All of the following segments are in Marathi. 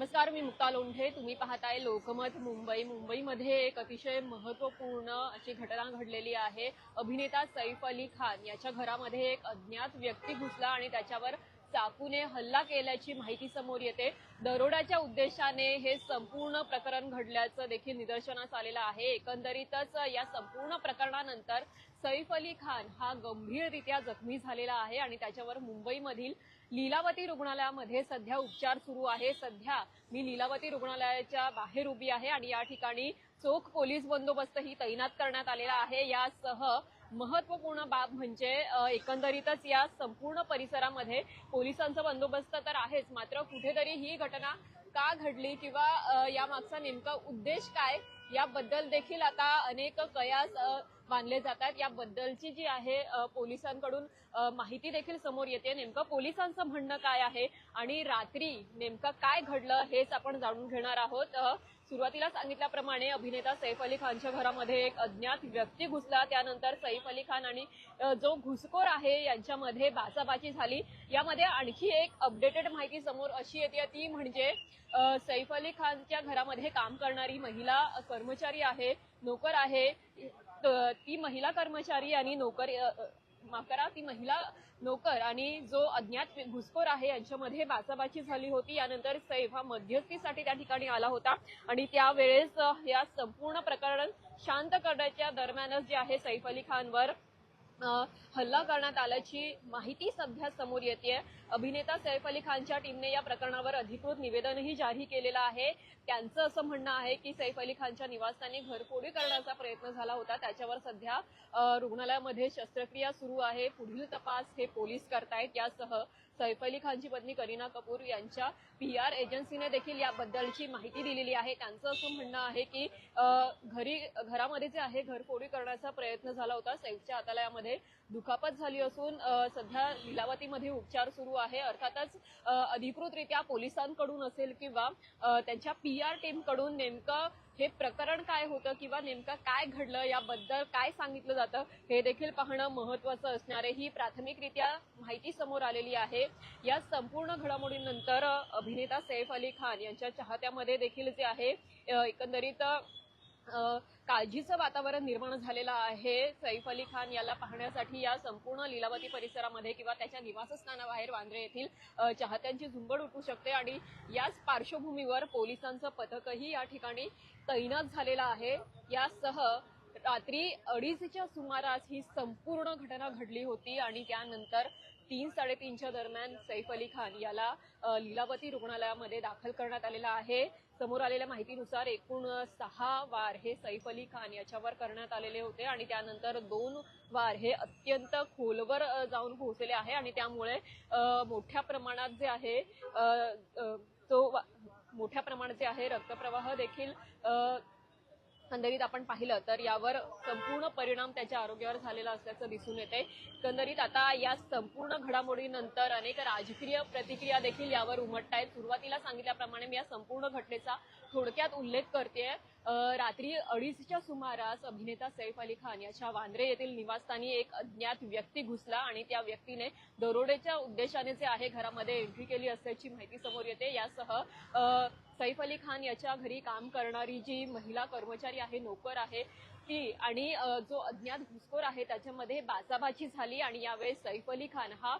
नमस्कार मी मुक्ता लोंढे. तुम्ही पाहताय लोकमत मुंबई. मुंबईमध्ये एक अतिशय महत्त्वपूर्ण अशी घटना घडलेली आहे. अभिनेता सैफ अली खान याच्या घरामध्ये एक अज्ञात व्यक्ती घुसला आणि त्याच्यावर चाकूने हल्ला केल्याची माहिती समोर येते. दरोड्याच्या उद्देशाने हे संपूर्ण प्रकरण घडल्याचं देखील निदर्शनास आलेलं आहे. एकंदरीतच या संपूर्ण प्रकरणानंतर सैफ अली खान हा गंभीररित्या जखमी झालेला आहे आणि त्याच्यावर मुंबईमधील लीलावती रुग्णालयामध्ये सध्या उपचार सुरू आहे. सध्या मी लीलावती रुग्णालयाच्या बाहेर उभी आहे आणि या ठिकाणी चोख पोलीस बंदोबस्तही तैनात करण्यात आलेला आहे. यासह महत्त्वपूर्ण बाब म्हणजे एकंदरीतच या संपूर्ण परिसरामध्ये पोलिसांचा बंदोबस्त तर आहेच मात्र कुठेतरी ही घटना का घडली किंवा यामागचा नेमका उद्देश काय? याबद्दल देखील आता अनेक कयास अ, बांधले जातात. याबद्दलची जी आहे पोलिसांकडून माहिती देखील समोर येते. नेमकं पोलिसांचं म्हणणं काय आहे आणि रात्री नेमकं काय घडलं हेच आपण जाणून घेणार आहोत. सुरुवातीला सांगितल्याप्रमाणे अभिनेता सैफ अली खानच्या घरामध्ये एक अज्ञात व्यक्ती घुसला. त्यानंतर सैफ अली खान आणि जो घुसखोर आहे यांच्यामध्ये बाचाबाची झाली. यामध्ये आणखी एक अपडेटेड माहिती समोर अशी येते. ती म्हणजे सैफ अली खानच्या घरामध्ये काम करणारी महिला कर्मचारी आहे नोकर आहे ती महिला कर्मचारी आणि नोकर माकरा माफ करा ती महिला नोकर आणि जो अज्ञात घुसखोर आहे यांच्यामध्ये बाचाबाची झाली होती. यानंतर सैफ हा मध्यस्थीसाठी त्या ठिकाणी आला होता आणि त्यावेळेस या संपूर्ण प्रकरण शांत करण्याच्या दरम्यानच जे आहे सैफ अली खानवर हल्ला करण्यात आल्याची माहिती सध्या समोर येते अभिनेता सैफ अली खानच्या टीमने या प्रकरणावर अधिकृत निवेदनही जारी केलेलं आहे. त्यांचं असं म्हणणं आहे की सैफ अली खानच्या निवासस्थानी घरफोडी करण्याचा प्रयत्न झाला होता. त्याच्यावर सध्या रुग्णालयामध्ये शस्त्रक्रिया सुरू आहे. पुढील तपास हे पोलीस करतायत. यासह सैफ अली खानची पत्नी करीना कपूर यांच्या पी आर एजन्सीने देखील याबद्दलची माहिती दिलेली आहे. त्यांचं असं म्हणणं आहे की घरी घरामध्ये जे आहे घरफोडी करण्याचा प्रयत्न झाला होता. सैफच्या हातालयामध्ये दुखापत झाली असून सध्या लिलावतीमध्ये उपचार सुरू आहे. अर्थातच अधिकृतरित्या पोलिसांकडून असेल किंवा त्यांच्या पी आर टीमकडून नेमकं हे प्रकरण काय होतं किंवा नेमकं काय घडलं याबद्दल काय सांगितलं जातं हे देखील पाहणं महत्वाचं असणार आहे. ही प्राथमिकरित्या माहिती समोर आलेली आहे. या संपूर्ण घडामोडीनंतर अभिनेता सैफ अली खान यांच्या चाहत्यामध्ये देखील जे आहे एकंदरीत काळजीचं वातावरण निर्माण झालेलं आहे. सैफ अली खान याला पाहण्यासाठी या संपूर्ण लिलावती परिसरामध्ये किंवा त्याच्या निवासस्थानाबाहेर वांद्रे येथील चाहत्यांची झुंबड उठू शकते आणि याच पार्श्वभूमीवर पोलिसांचं पथकही या ठिकाणी तैनात झालेलं आहे. यासह रात्री अडीचच्या सुमारास ही संपूर्ण घटना घडली होती आणि त्यानंतर तीन साडेतीनच्या दरम्यान सैफ अली खान याला लीलावती रुग्णालयामध्ये दाखल करण्यात आलेला आहे. समोर आलेल्या माहितीनुसार एकूण सहा वार हे सैफ अली खान याच्यावर करण्यात आलेले होते आणि त्यानंतर दोन वार हे अत्यंत खोलवर जाऊन पोहोचले आहे आणि त्यामुळे मोठ्या प्रमाणात जे आहे तो वा- मोठ्या प्रमाणात जे आहे रक्तप्रवाह देखील एकंदरीत आपण पाहिलं तर यावर संपूर्ण परिणाम त्याच्या आरोग्यावर झालेला असल्याचं दिसून येते एकंदरीत आता या संपूर्ण घडामोडीनंतर अनेक राजकीय प्रतिक्रिया देखील यावर उमटत आहेत सुरुवातीला सांगितल्याप्रमाणे मी या संपूर्ण घटनेचा थोडक्यात उल्लेख करते रात्री अडीचच्या सुमारास अभिनेता सैफ अली खान याच्या वांद्रे येथील निवासस्थानी एक अज्ञात व्यक्ती घुसला आणि त्या व्यक्तीने दरोडेच्या उद्देशाने जे आहे घरामध्ये एंट्री केली असल्याची माहिती समोर येते. यासह सैफ अली खान याच्या घरी काम करणारी जी महिला कर्मचारी आहे नोकर आहे ती आणि जो अज्ञात घुसखोर आहे त्याच्यामध्ये बाचाबाची झाली आणि यावेळेस सैफ अली खान हा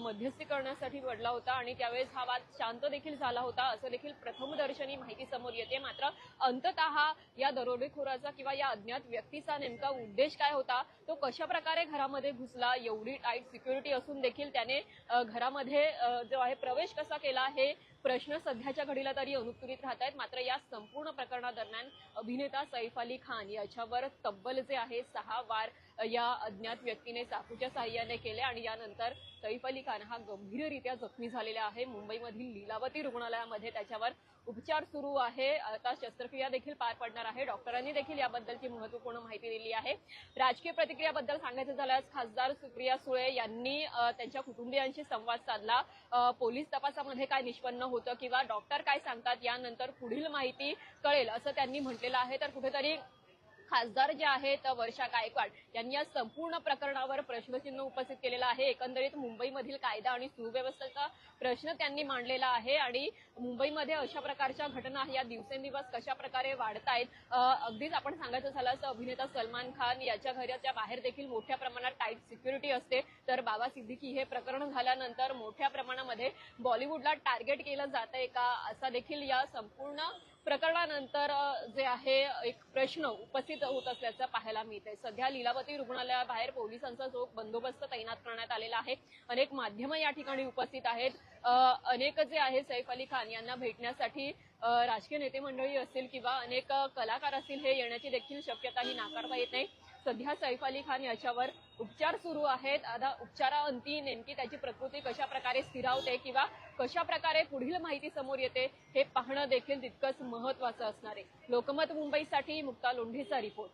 मध्यस्थी करण्यासाठी पडला होता आणि त्यावेळेस हा वाद शांत देखील झाला होता. असं देखील प्रथमदर्शनी माहिती समोर येते. मात्र अंततः या दरोडेखोराचा किंवा या अज्ञात व्यक्तीचा नेमका उद्देश काय होता? तो कशा प्रकारे घरामध्ये घुसला? एवढी टाईट सिक्युरिटी असून देखील त्याने घरामध्ये जो आहे प्रवेश कसा केला? हे प्रश्न सध्याच्या घडीला तरी अनुत्तरित राहत आहेत मात्र या संपूर्ण प्रकरणादरम्यान अभिनेता सैफ अली खान याच्यावर तब्बल जे आहे सहा वार या अज्ञात व्यक्तीने चाकूच्या साह्याने केले आणि यानंतर सैफ अली खान हा गंभीररित्या जखमी झालेला आहे. मुंबईमधील लीलावती रुग्णालयामध्ये त्याच्यावर उपचार सुरू आहे. आता शस्त्रक्रिया देखील पार पडणार आहे. डॉक्टरांनी देखील याबद्दलची महत्त्वपूर्ण माहिती दिली आहे. राजकीय प्रतिक्रियाबद्दल सांगायचं झाल्यास खासदार सुप्रिया सुळे यांनी त्यांच्या कुटुंबियांशी संवाद साधला. पोलीस तपासामध्ये काय निष्पन्न होतं किंवा डॉक्टर काय सांगतात यानंतर पुढील माहिती कळेल असं त्यांनी म्हटलेलं आहे. तर कुठेतरी खासदार जे आहेत वर्षा गायकवाड यांनी या संपूर्ण प्रकरणावर प्रश्नचिन्ह उपस्थित केलेलं आहे. एकंदरीत मुंबईमधील कायदा आणि सुव्यवस्थेचा प्रश्न त्यांनी मांडलेला आहे आणि मुंबईमध्ये अशा प्रकारच्या घटना या दिवसेंदिवस कशा प्रकारे वाढतायत आहेत अगदीच आपण सांगायचं झालं तर अभिनेता सलमान खान याच्या घराच्या बाहेर देखील मोठ्या प्रमाणात टाईट सिक्युरिटी असते. तर बाबा सिद्दीकी हे प्रकरण झाल्यानंतर मोठ्या प्रमाणामध्ये बॉलिवूडला टार्गेट केलं जात आहे का असा देखील या संपूर्ण प्रकरणानंतर जे आहे एक प्रश्न उपस्थित होत असल्याचं पाहायला मिळते सध्या लीलावती रुग्णालयाबाहेर पोलिसांचा चोख बंदोबस्त तैनात करण्यात आलेला आहे अनेक माध्यमं या ठिकाणी उपस्थित आहेत. अनेक जे आहे सैफ अली खान यांना भेटण्यासाठी राजकीय नेते मंडळी असतील किंवा अनेक कलाकार असतील हे येण्याची देखील शक्यता ही नाकारता येत नाही. सध्या सैफ अली खान याच्यावर उपचार सुरू आहेत. आता उपचाराअंती नेमकी त्याची प्रकृती कशा प्रकारे स्थिरावते किंवा कशा प्रकारे पुढील माहिती समोर येते हे पाहणं देखील तितकंच महत्वाचं असणार आहे. लोकमत मुंबईसाठी मुक्ता लोंढेचा रिपोर्ट.